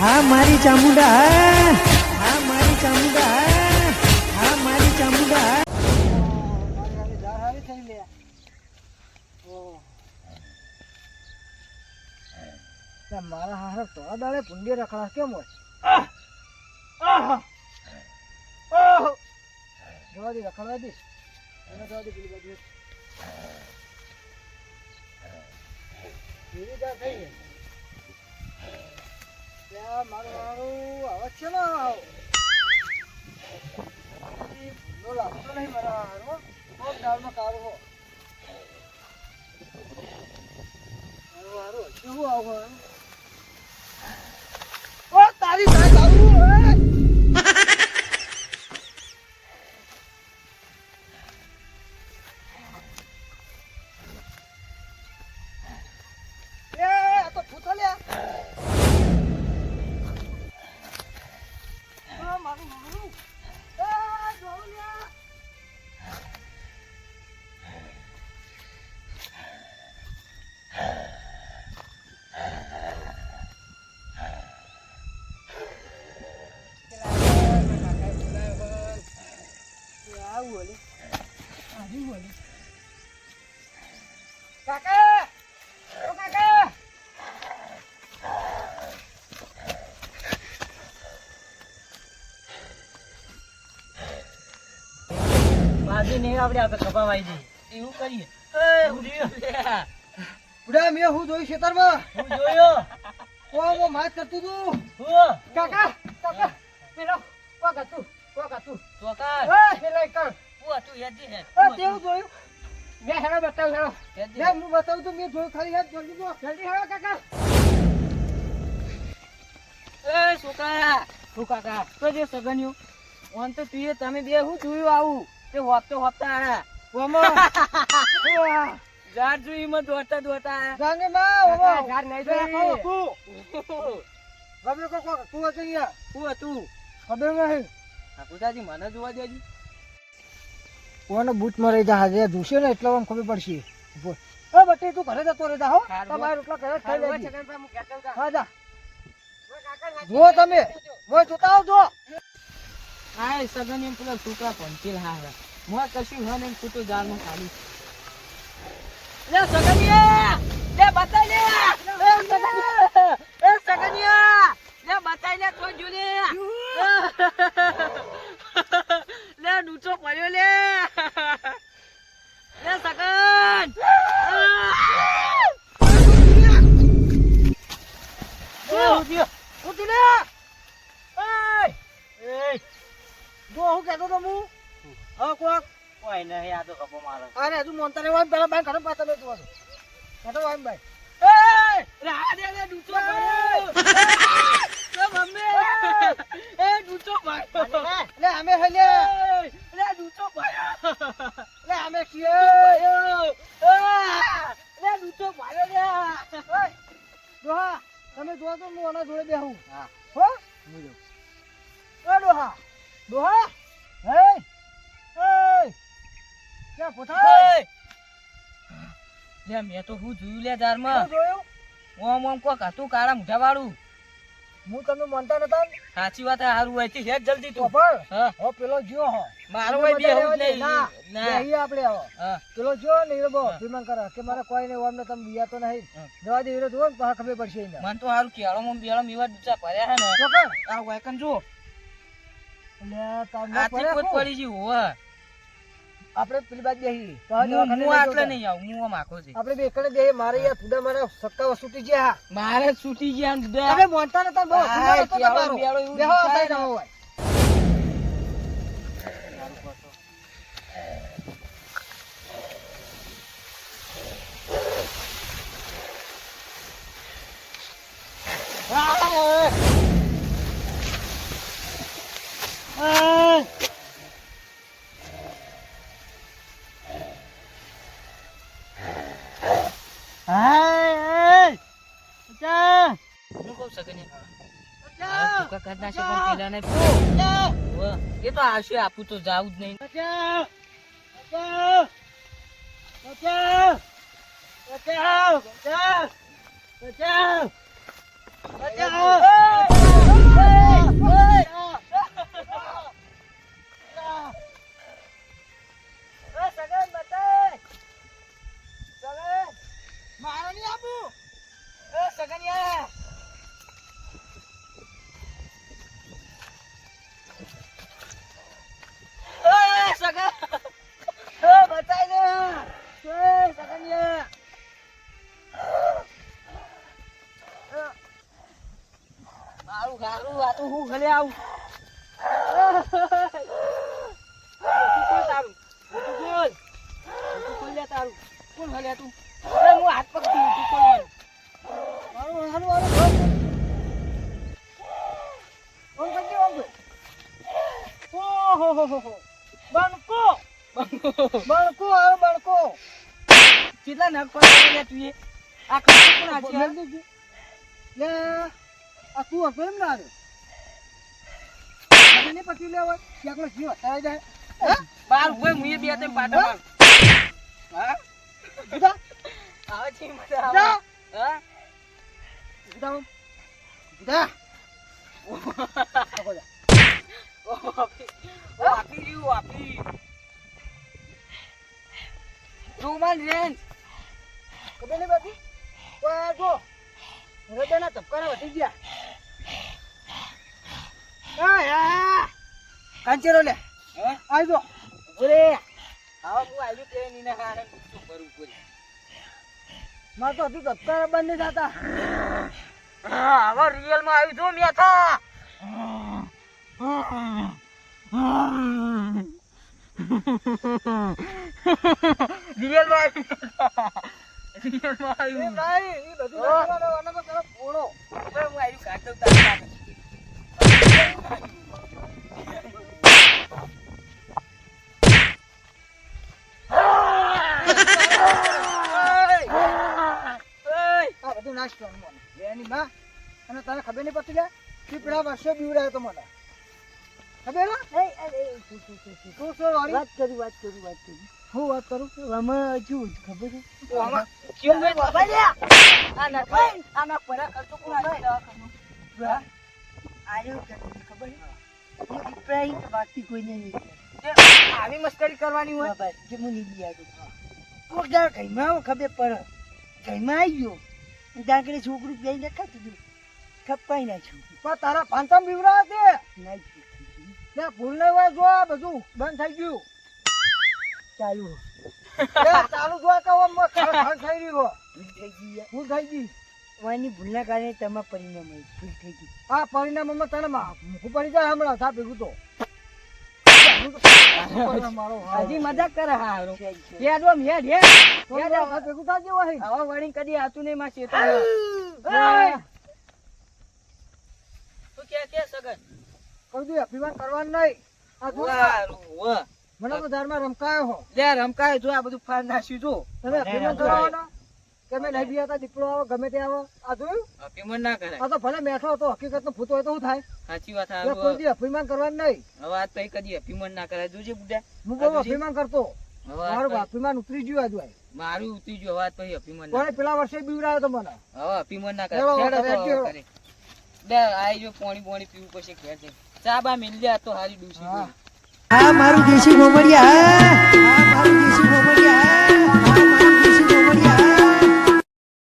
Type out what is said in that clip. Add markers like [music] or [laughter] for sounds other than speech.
હા, મારી ચામુંડા, હા. હા, મારી ચામુંડા, હા. હા, મારી ચામુંડા મારા હારે તો દાડે પુંડી રખડા કેમ હોય? જવા દે રખડવા દે એને જવા દે પેલી બાજુ એવી જા થઈ? મારું મારું આવે છે ને લાગતો નહીં મારા હારો દાળમાં કાળો હો. મારું હારું કેવું આવો તારી સાહેબ આવું કાકા! ઓ કાકા! બાજી નહીં આપણે આપણે કપાવાઈ જઈએ. એવું કરીએ. એ ઉડ્યો. લ્યા. ઉડા મેં હું જોયું ખેતરમાં? હું જોયો. ઓ માছ કરતું તું. કાકા કાકા પેલો કો હતું કો હતું. ચોકાર. એ પેલો કણ. યાદી હે જોયું. મેં હેડો બતાવું હેડો. યાદી હું બતાવું તો મેં જોયું ખાલી હેડ જલ્દી જો. જલ્દી હેડો કાકા. એ છોકરા. શું કાકા? તો જે સગન્યું ઓન તો તું તમે બે હું જોયું આવું? તે હોપતો હોપતા આયા. ઓમો. જોઈ માં દોડતા દોડતા જાને માં ઓમો. ઝાડ નહીં કો કો તું. [laughs] અહીંયા. હતું? ખબર નહીં. આ કુદાજી મને જોવા દેજો. કોને બૂટમાં રહી જા હાજે જોશે ને એટલે આમ ખબર પડશે. ઊભો. બટી તું ઘરે જતો રહેતા હો. તમારે રોટલા ઘરે ખાઈ લેજે. હું જા. જો તમે મોય જોતા આવજો. હા સગન એમ પેલા છોકરા પંચીલ હા હા. મોં કશું હોય ને એમ ખોટું જાળમાં ખાલી. લે સગનિયા! લે બતાઈ લે એ સગનિયા એ સગનિયા! લે બતાઈ લે તો જો કહેતો તો હું? હા કોક? કોઈ નહીં આ તો કપો મારો. અરે હજુ મોનતા ને પેલા બાઈ ઘરે પાછા બેઠો હતો કહેતો વાન બાઈ. એ રા દે લે ડૂચો એ મમ્મી. એ ડૂચો પડ્યો લે અમે હે લે ડૂચો પડ્યો પોતા લે મેં તો હું જોયું લે દારમાં હું જોયું? ઓમ ઓમ કોક હતું કાળા મુઠા વાળું હું તમને માનતા નતા સાચી વાત હારું હોય છે હેડ જલ્દી તું. હા. હો પેલો જો હો. મારો હોય બે હું નહીં. ના ના. આપણે આવો. પેલો જો ને બહુ હા. અભિમાન કે મારે કોઈ ને ઓમ ને તમે બીયા તો નહીં. જવા દે તો જુઓ પાછા ખબર પડશે ઇને મન તો હારું કેળો બેળો એવા દુચા પડ્યા હે ને. આ વાયકન જો લે શું? પડી જી હોવે આપણે પેલી બાજુ બેહી. હું આટલે નહીં આવું હું આમ આખો છે. આપણે બે એકડે બેહી મારે યાર ખુદા મારા સક્કા વસુટી ગયા. મારે છૂટી ગયા બે મોનતા નતા બહુ બેહો થાય ના. હોય. એ તો આવશે આપું તો જાવું જ નહીં બચાવ તો હું ઘરે આવું તારું મોટું કોણ મોટું કોણ લે તારું કોણ હલે તું અરે હું હાથ પગથી મોટું કોણ મારું હારું હારું ઘર. ઓમ કરજે, ઓમ કર. ઓહોહોહો. બણકો બણકો આવે બણકો કેટલા નગ પડે તું એ આ ખર્ચો કોણ આ દીધી. લે આ તું ના રે મને પછી લેવો એકલો જીવ હટાવી જાય. બાર હોય મુએ બે તેમ પાટા માર. હા? બધા આવે છે મજા આવે હા? બધા. બધા આપી. રહ્યું આપી. રોમાન રેન્જ. ખબર નહીં બાકી? હૃદયના ધબકારા વધી ગયા. કાંચેરો હે આવા તો અને તને ખબર નહીં પડતી પીપળા વર્ષે બીવડાયો તો મને ખબર તું શું વાત કરી વાત કરી વાત કરી હું? વાત કરું શું ખબર છે ઓ આમાં કેમ બે બાબા લે આ નખાય આ ના પરા ખર્ચો કોણ આવી દવાખાનું હા? આર્યો કે ખબર હું દીપડાઈ કે બાકી કોઈને નહીં આવી મસ્કરી કરવાની હોય? બાબા, જે હું નહીં બિયાડું. કોક દાડો ઘરમાં આવો ખબર પડે. ઘરમાં આવી ગયો ત્યાં આગળ છોકરું પહેરી નખાતું હતું ખપાઈ નાખ્યું પણ તારા પાંચમ બીવડા તે ત્યાં ભૂલ નહીં હોય જો આ બધું બંધ થઈ ગયું. ચાલુ ચાલુ જો આ કહો થઈ રહ્યું ભૂલ થઈ ગઈ. ભૂલ થઈ ભૂલના કારણે તમારા પરિણામ ભૂલ થઈ ગઈ. આ પરિણામમાં તને મૂકું પડી જાય હમણાં થા ભેગું તો. મારો હજી મજાક કરે હારો યાદ ઓમ યાદ યાદ યાદ આવ ભેગું થાજે વાહી હવે વળી કદી આતું નહીં માં શેતો! તું કે કે સગન? કહું છું અભિમાન કરવાનું નહીં. આ જો રમકાયો હો. લે રમકાય જો આ બધું ફાડ નાખ્યું જો. તમે અભિમાન કરવાનો? કે લઈ ગયા હતા દીપડો આવો ગમે તે આવો. આ જોયું? અભિમાન ના કરાય. આ તો ભલે મેઠો હતો હકીકત નો ફૂતો હોય તો શું થાય? સાચી વાત આ કોઈ દી અભિમાન કરવાનું નહીં. હવે આ તો કદી અભિમાન ના કરાય. જોજે બુડા હું બહુ અભિમાન કરતો. મારું અભિમાન ઉતરી ગયું આજુ આય. મારું ઉતરી ગયું હવે પછી અભિમાન ના કોણે પેલા વર્ષે બીવડાયો તો મને? હવે અભિમાન ના કરે. બે આઈ જો પાણી પાણી પીવું પછી ઘેર જઈને. ચા બા મિલ જાય આ તો હારી ડૂસી હા. મારું દેશી ગોમડિયા